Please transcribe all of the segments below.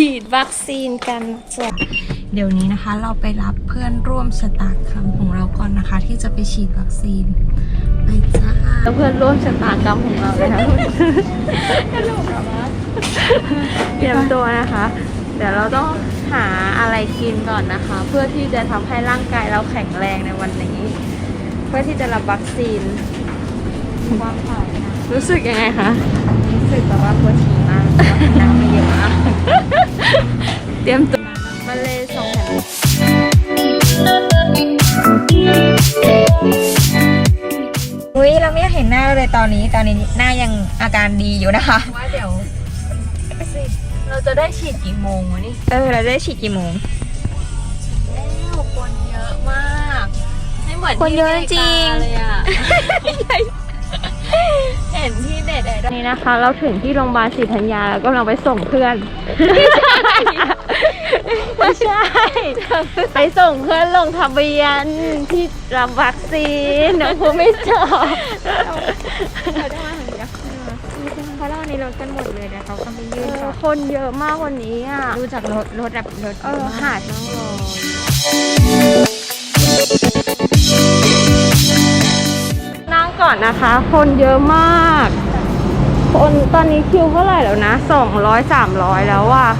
ฉีดวัคซีนกันจ้ะเดี๋ยวนี้นะคะเราไปรับเพื่อนร่วมชะตากรรมของเราก่อนนะคะ ที่จะไปฉีดวัคซีนไปจ้าเพื่อนร่วมชะตากรรมของเราเลยนะเตรียมตัวนะคะ เดี๋ยวเราต้องหาอะไรกินก่อนนะคะ เพื่อที่จะทำให้ร่างกายเราแข็งแรงในวันนี้ เพื่อที่จะรับวัคซีนวางผ่านนะรู้สึกยังไงคะรู้สึกแบบว่าปวดฉี่มากเพราะว่าน้ำไม่ เยอะมากเตรียมตัวมาเลยสองแผ่นอุ้ยเราไม่อยากเห็นหน้าเลยตอนนี้ ตอนนี้หน้ายังอาการดีอยู่นะคะ ว่าเดี๋ยวเราจะได้ฉีดกี่โมงวะนี่เออเราได้ฉีดกี่โมงแล้วคนเยอะมาก ไม่เหมือนคนเยอะที่จริงอเมเลยอะเห็นที่เด็ดๆนี่นะคะ เราถึงที่โรงพยาบาลศรีธัญญาแล้วก็เราไปส่งเพื่อน ไม่ใช่ ไปส่งเพื่อนลงทะเบียนที่รับวัคซีนน้องพูไม่จบเราได้มาถึงแล้วเพราะว่าวันนี้รถกันหมดเลยนะเขาก็ไม่ยื่นก่อนคนเยอะมากวันนี้อะ ดูจากรถรถแบบรถเออหาดนั่งรอนั่งก่อ นะคะ คนเยอะมาก คนตอนนี้คิวเท่าไหร่แล้วนะสองร้อยสามร้อยแล้วอะ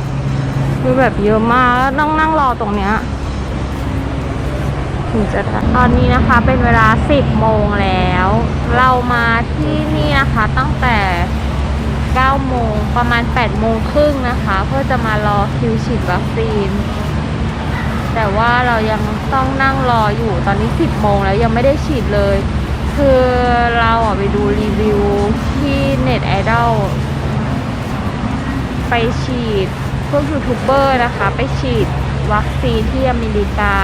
คือแบบเยอะมากแล้วนั่งนั่งรอตรงเนี้ยถึงจะทันตอนนี้นะคะเป็นเวลาสิบโมงแล้ว เรามาที่นี่นะคะตั้งแต่9โมงประมาณ8โมงครึ่งนะคะ เพื่อจะมารอคิวฉีดวัคซีนแต่ว่าเรายังต้องนั่งรออยู่ตอนนี้ 10 โมงแล้วยังไม่ได้ฉีดเลย คือเราอะไปดูรีวิวที่เน็ตไอดอลไปฉีดพวกยูทูบเบอร์นะคะ ไปฉีดวัคซีนที่อเมริกา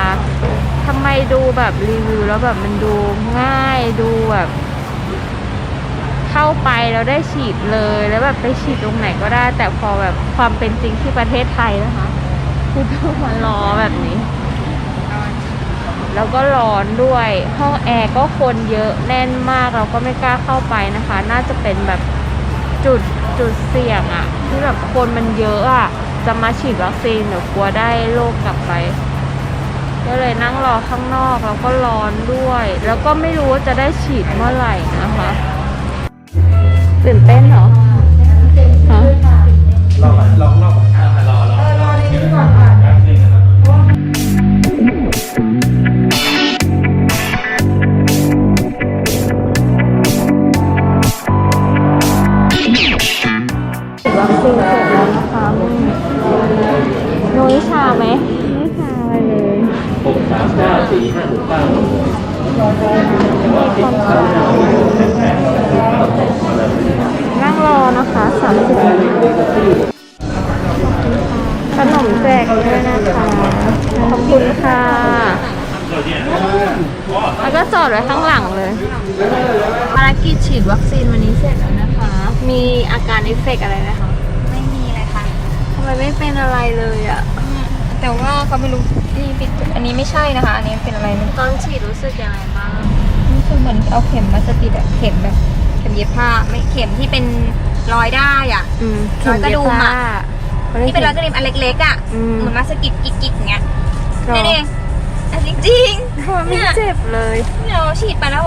ทำไมดูแบบรีวิวแล้วแบบมันดูง่ายดูแบบ เข้าไปแล้วได้ฉีดเลยแล้วแบบไปฉีดตรงไหนก็ได้ แต่พอแบบความเป็นจริงที่ประเทศไทยนะคะ คือต้องมารอแบบนี้ แล้วก็ร้อนด้วย ห้องแอร์ก็คนเยอะแน่นมากเราก็ไม่กล้าเข้าไปนะคะ น่าจะเป็นแบบจุดจุดเสี่ยงอะที่แบบคนมันเยอะอะจะมาฉีดวัคซีนเดี๋ยวกลัวได้โรคกลับไป ก็เลยนั่งรอข้างนอกแล้วก็ร้อนด้วย แล้วก็ไม่รู้ว่าจะได้ฉีดเมื่อไหร่นะคะตื่นเต้นเหรอ เสร็จแล้วนะคะนุ้ยชาไหมไม่ชาไรเลยหกสามเก้าสี่ห้าหกเก้านั่งรอนะคะสามสิบนาทีขนมแจกด้วยนะคะ ขอบคุณค่ะ แล้วก็จอดไว้ข้างหลังเลยภารกิจฉีดวัคซีนวันนี้เสร็จแล้วนะคะ มีอาการเอฟเฟกอะไรไหมคะคะ ทำไมไม่เป็นอะไรเลยอะแต่ว่าเขาไม่รู้นี่ปิดอันนี้ไม่ใช่นะคะ อันนี้เป็นอะไรไม่รู้ตอนฉีดรู้สึกยังไงบ้างนี่คือเหมือนเอาเข็มมาสติดอะเข็มแบบเข็มเย็บผ้าไม่เข็มที่เป็นรอยได้อะอืมร้อยกระดุมอะที่เป็นรอยกระดิ่งอันเล็กๆอะอืมเหมือนมาสะกิดกิกๆอย่างเงี้ยหรอนั่นเองอันจริงไม่เจ็บเลยๆเนี่ยเราฉีดไปแล้ว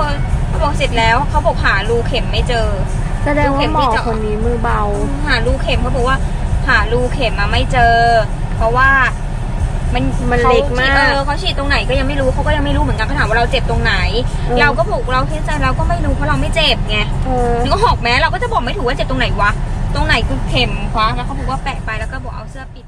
เขาบอกเสร็จแล้วเขาบอกหารูเข็มไม่เจอแสดงว่าหมอคนนี้มือเบา หารูเข็มเขาบอกว่า หารูเข็มมาไม่เจอ เพราะว่ามันมันเล็กมาก เออเขาฉีดตรงไหนก็ยังไม่รู้เขาก็ยังไม่รู้เหมือนกันเขาถามว่าเราเจ็บตรงไหน เออ เราก็บอกเราคิดใจเราก็ไม่รู้เพราะเราไม่เจ็บไงเออ นึกว่าหอกแม้เราก็จะบอกไม่ถูกว่าเจ็บตรงไหนวะ ตรงไหนคือเข็มคว้าแล้วเขาบอกว่าแปะไปแล้วก็บอกเอาเสื้อปิด